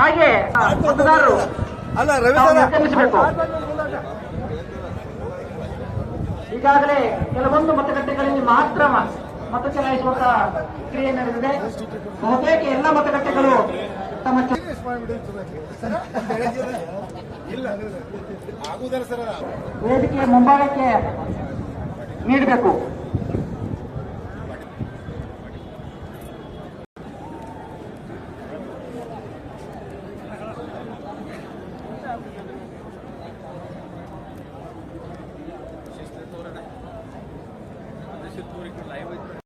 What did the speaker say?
ಹಾಗೆ ಮತದಾರರು ಅಲ್ಲ ಈಗಾಗಲೇ ಕೆಲವೊಂದು ಮತಗಟ್ಟೆಗಳಲ್ಲಿ ಮಾತ್ರ ಮತ ಚಲಾಯಿಸುವಂತ ಕ್ರಿಯೆ ನಡೆದಿದೆ. ಬಹುತೇಕ ಎಲ್ಲ ಮತಗಟ್ಟೆಗಳು ತಮ್ಮ ವೇದಿಕೆ ವೇದಿಕೆಯ ಮುಂಭಾಗಕ್ಕೆ ನೀಡಬೇಕು. थोड़ी लाइव